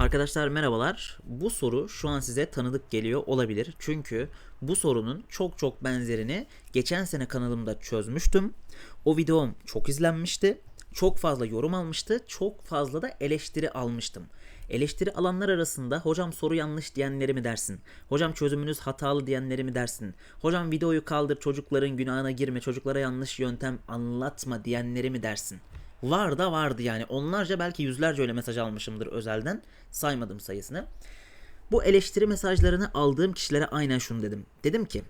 Arkadaşlar merhabalar. Bu soru şu an size tanıdık geliyor olabilir. Çünkü bu sorunun çok çok benzerini geçen sene kanalımda çözmüştüm. O videom çok izlenmişti. Çok fazla yorum almıştı. Çok fazla da eleştiri almıştım. Eleştiri alanlar arasında hocam soru yanlış diyenleri mi dersin? Hocam çözümünüz hatalı diyenleri mi dersin? Hocam videoyu kaldır çocukların günahına girme çocuklara yanlış yöntem anlatma diyenleri mi dersin? Var da vardı yani onlarca belki yüzlerce öyle mesaj almışımdır özelden saymadım sayısını. Bu eleştiri mesajlarını aldığım kişilere aynen şunu dedim. Dedim ki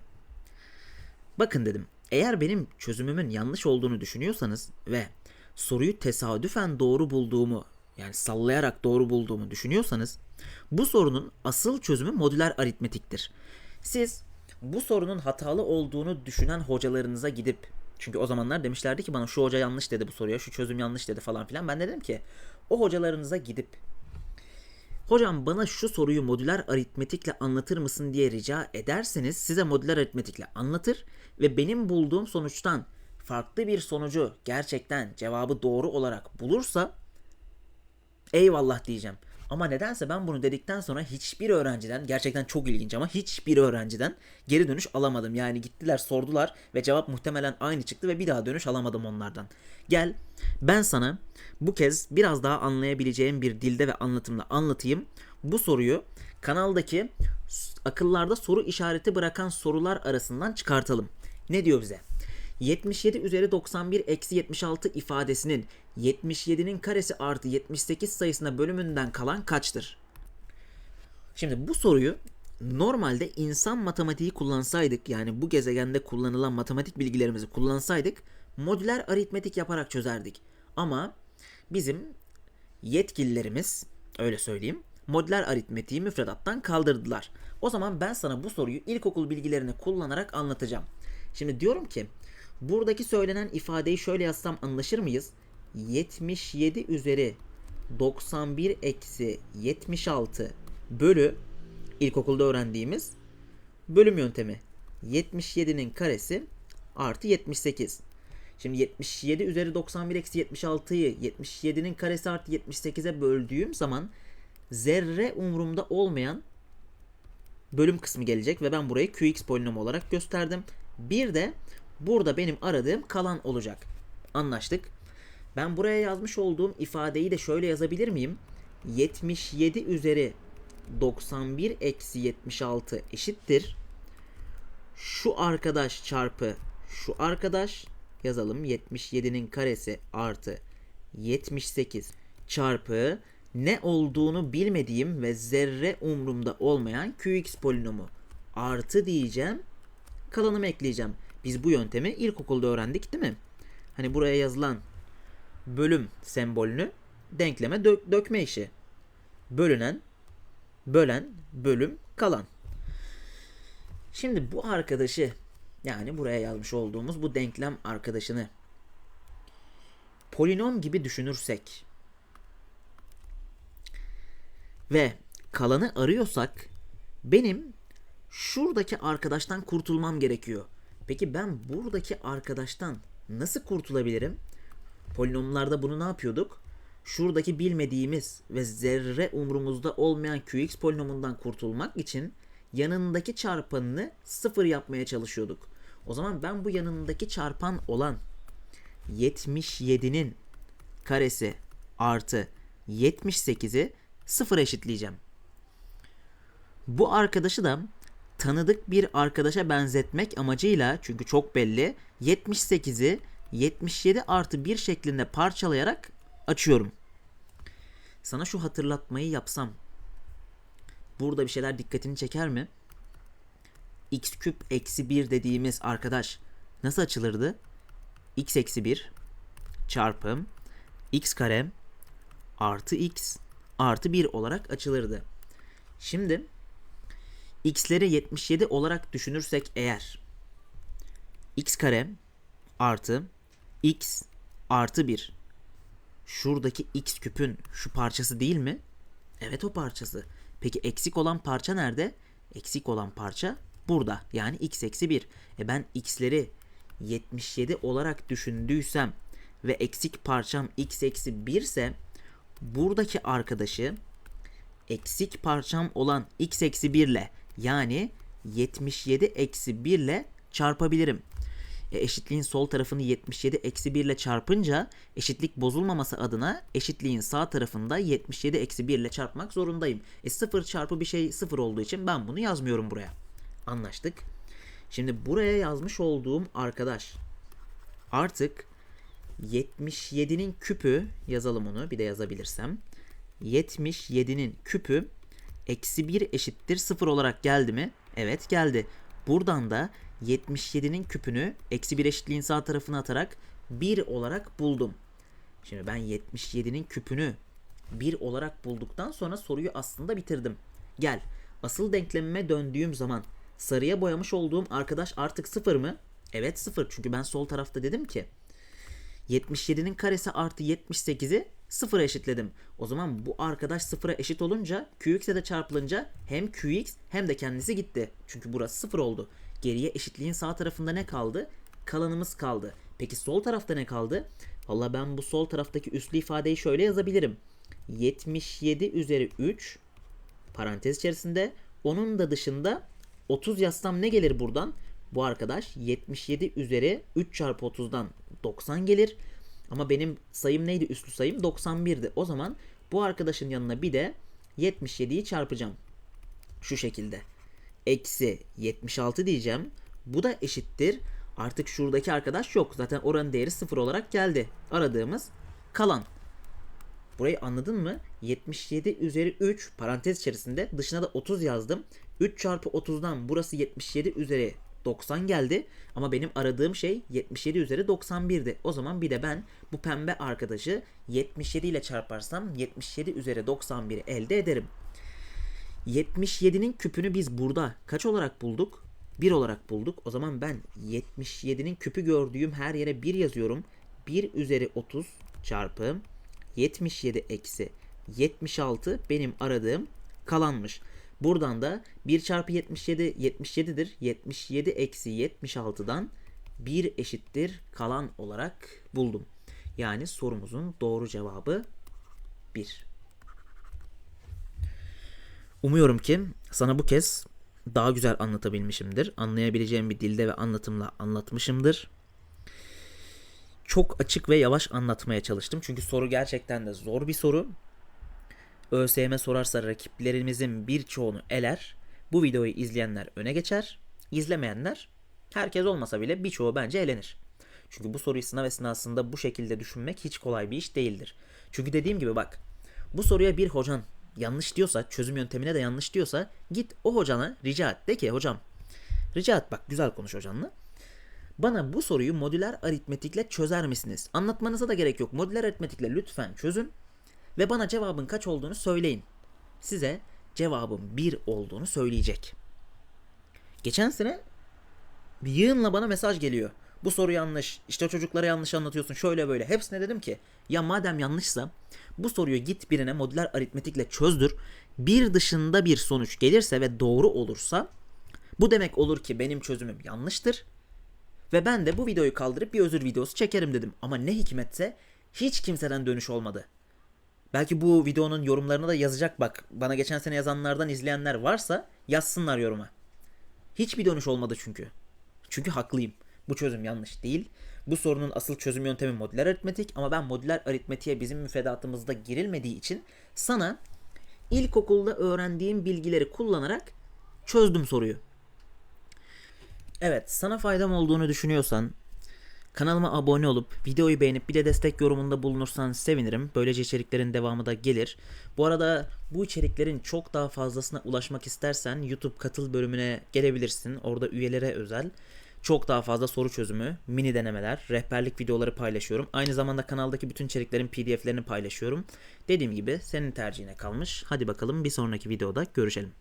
bakın dedim eğer benim çözümümün yanlış olduğunu düşünüyorsanız ve soruyu tesadüfen doğru bulduğumu yani sallayarak doğru bulduğumu düşünüyorsanız bu sorunun asıl çözümü modüler aritmetiktir. Siz bu sorunun hatalı olduğunu düşünen hocalarınıza gidip çünkü o zamanlar demişlerdi ki bana şu hoca yanlış dedi bu soruya, şu çözüm yanlış dedi falan filan. Ben de dedim ki o hocalarınıza gidip hocam bana şu soruyu modüler aritmetikle anlatır mısın diye rica ederseniz size modüler aritmetikle anlatır ve benim bulduğum sonuçtan farklı bir sonucu gerçekten cevabı doğru olarak bulursa eyvallah diyeceğim. Ama nedense ben bunu dedikten sonra hiçbir öğrenciden gerçekten çok ilginç ama hiçbir öğrenciden geri dönüş alamadım. Yani gittiler sordular ve cevap muhtemelen aynı çıktı ve bir daha dönüş alamadım onlardan. Gel ben sana bu kez biraz daha anlayabileceğim bir dilde ve anlatımla anlatayım. Bu soruyu kanaldaki akıllarda soru işareti bırakan sorular arasından çıkartalım. Ne diyor bize? 77 üzeri 91 eksi 76 ifadesinin 77'nin karesi artı 78 sayısına bölümünden kalan kaçtır? Şimdi bu soruyu normalde insan matematiği kullansaydık yani bu gezegende kullanılan matematik bilgilerimizi kullansaydık modüler aritmetik yaparak çözerdik. Ama bizim yetkililerimiz öyle söyleyeyim modüler aritmetiği müfredattan kaldırdılar. O zaman ben sana bu soruyu ilkokul bilgilerini kullanarak anlatacağım. Şimdi diyorum ki buradaki söylenen ifadeyi şöyle yazsam anlaşır mıyız? 77 üzeri 91 eksi 76 bölü ilkokulda öğrendiğimiz bölüm yöntemi. 77'nin karesi artı 78. Şimdi 77 üzeri 91 eksi 76'yı 77'nin karesi artı 78'e böldüğüm zaman zerre umurumda olmayan bölüm kısmı gelecek ve ben burayı qx polinomu olarak gösterdim. Bir de burada benim aradığım kalan olacak. Anlaştık. Ben buraya yazmış olduğum ifadeyi de şöyle yazabilir miyim? 77 üzeri 91 eksi 76 eşittir. Şu arkadaş çarpı şu arkadaş yazalım 77'nin karesi artı 78 çarpı ne olduğunu bilmediğim ve zerre umrumda olmayan qx polinomu artı diyeceğim kalanımı ekleyeceğim. Biz bu yöntemi ilkokulda öğrendik değil mi? Hani buraya yazılan bölüm sembolünü denkleme dök dökme işi. Bölünen, bölen, bölüm, kalan. Şimdi bu arkadaşı yani buraya yazmış olduğumuz bu denklem arkadaşını polinom gibi düşünürsek ve kalanı arıyorsak benim şuradaki arkadaştan kurtulmam gerekiyor. Peki ben buradaki arkadaştan nasıl kurtulabilirim? Polinomlarda bunu ne yapıyorduk? Şuradaki bilmediğimiz ve zerre umrumuzda olmayan qx polinomundan kurtulmak için yanındaki çarpanını sıfır yapmaya çalışıyorduk. O zaman ben bu yanındaki çarpan olan 77'nin karesi artı 78'i sıfır eşitleyeceğim. Bu arkadaşı da tanıdık bir arkadaşa benzetmek amacıyla çünkü çok belli 78'i 77 artı 1 şeklinde parçalayarak açıyorum. Sana şu hatırlatmayı yapsam burada bir şeyler dikkatini çeker mi? x küp eksi 1 dediğimiz arkadaş nasıl açılırdı? x eksi 1 çarpım x kare artı x artı 1 olarak açılırdı. Şimdi x'leri 77 olarak düşünürsek eğer x kare artı x artı 1 şuradaki x küpün şu parçası değil mi? Evet o parçası. Peki eksik olan parça nerede? Eksik olan parça burada. Yani x eksi 1. E ben x'leri 77 olarak düşündüysem ve eksik parçam x eksi 1 ise buradaki arkadaşı eksik parçam olan x eksi 1 ile yani 77 eksi 1 ile çarpabilirim. E, eşitliğin sol tarafını 77 eksi 1 ile çarpınca eşitlik bozulmaması adına eşitliğin sağ tarafında 77 eksi 1 ile çarpmak zorundayım. E 0 çarpı bir şey 0 olduğu için ben bunu yazmıyorum buraya. Anlaştık. Şimdi buraya yazmış olduğum arkadaş artık 77'nin küpü yazalım onu bir de yazabilirsem. 77'nin küpü eksi 1 eşittir 0 olarak geldi mi? Evet geldi. Buradan da 77'nin küpünü eksi 1 eşitliğin sağ tarafına atarak 1 olarak buldum. Şimdi ben 77'nin küpünü 1 olarak bulduktan sonra soruyu aslında bitirdim. Gel asıl denklemime döndüğüm zaman sarıya boyamış olduğum arkadaş artık 0 mı? Evet 0 çünkü ben sol tarafta dedim ki 77'nin karesi artı 78'i sıfıra eşitledim. O zaman bu arkadaş sıfıra eşit olunca QX'e de çarpılınca hem QX hem de kendisi gitti. Çünkü burası sıfır oldu. Geriye eşitliğin sağ tarafında ne kaldı? Kalanımız kaldı. Peki sol tarafta ne kaldı? Valla ben bu sol taraftaki üslü ifadeyi şöyle yazabilirim. 77 üzeri 3 parantez içerisinde onun da dışında 30 yazsam ne gelir buradan? Bu arkadaş 77 üzeri 3 çarpı 30'dan 90 gelir. Ama benim sayım neydi? Üslü sayım 91'di. O zaman bu arkadaşın yanına bir de 77'yi çarpacağım. Şu şekilde. Eksi 76 diyeceğim. Bu da eşittir. Artık şuradaki arkadaş yok. Zaten oranın değeri 0 olarak geldi. Aradığımız kalan. Burayı anladın mı? 77 üzeri 3 parantez içerisinde dışına da 30 yazdım. 3 çarpı 30'dan burası 77 üzeri 90 geldi. Ama benim aradığım şey 77 üzeri 91'di. O zaman bir de ben bu pembe arkadaşı 77 ile çarparsam 77 üzeri 91'i elde ederim. 77'nin küpünü biz burada kaç olarak bulduk? 1 olarak bulduk. O zaman ben 77'nin küpü gördüğüm her yere 1 yazıyorum. 1 üzeri 30 çarpı 77 eksi 76 benim aradığım kalanmış. Buradan da 1 çarpı 77 77'dir. 77 eksi 76'dan 1 eşittir kalan olarak buldum. Yani sorumuzun doğru cevabı 1. Umuyorum ki sana bu kez daha güzel anlatabilmişimdir. Anlayabileceğim bir dilde ve anlatımla anlatmışımdır. Çok açık ve yavaş anlatmaya çalıştım. Çünkü soru gerçekten de zor bir soru. ÖSYM sorarsa rakiplerimizin birçoğunu eler. Bu videoyu izleyenler öne geçer. İzlemeyenler herkes olmasa bile birçoğu bence elenir. Çünkü bu soruyu sınav esnasında bu şekilde düşünmek hiç kolay bir iş değildir. Çünkü dediğim gibi bak bu soruya bir hocan yanlış diyorsa çözüm yöntemine de yanlış diyorsa git o hocana rica et. De ki hocam rica et bak güzel konuş hocanla. Bana bu soruyu modüler aritmetikle çözer misiniz? Anlatmanıza da gerek yok. Modüler aritmetikle lütfen çözün ve bana cevabın kaç olduğunu söyleyin. Size cevabın 1 olduğunu söyleyecek. Geçen sene bir yığınla bana mesaj geliyor. Bu soru yanlış. İşte çocuklara yanlış anlatıyorsun. Şöyle böyle. Hepsine dedim ki ya madem yanlışsa bu soruyu git birine modüler aritmetikle çözdür. Bir dışında bir sonuç gelirse ve doğru olursa bu demek olur ki benim çözümüm yanlıştır. Ve ben de bu videoyu kaldırıp bir özür videosu çekerim dedim. Ama ne hikmetse hiç kimseden dönüş olmadı. Belki bu videonun yorumlarına da yazacak bak. Bana geçen sene yazanlardan izleyenler varsa yazsınlar yoruma. Hiçbir dönüş olmadı çünkü. Çünkü haklıyım. Bu çözüm yanlış değil. Bu sorunun asıl çözüm yöntemi modüler aritmetik ama ben modüler aritmetiğe bizim müfredatımızda girilmediği için sana ilkokulda öğrendiğim bilgileri kullanarak çözdüm soruyu. Evet, sana faydam olduğunu düşünüyorsan Kanalıma abone olup videoyu beğenip bir de destek yorumunda bulunursan sevinirim. Böylece içeriklerin devamı da gelir. Bu arada bu içeriklerin çok daha fazlasına ulaşmak istersen YouTube katıl bölümüne gelebilirsin. Orada üyelere özel çok daha fazla soru çözümü, mini denemeler, rehberlik videoları paylaşıyorum. Aynı zamanda kanaldaki bütün içeriklerin pdf'lerini paylaşıyorum. Dediğim gibi senin tercihine kalmış. Hadi bakalım bir sonraki videoda görüşelim.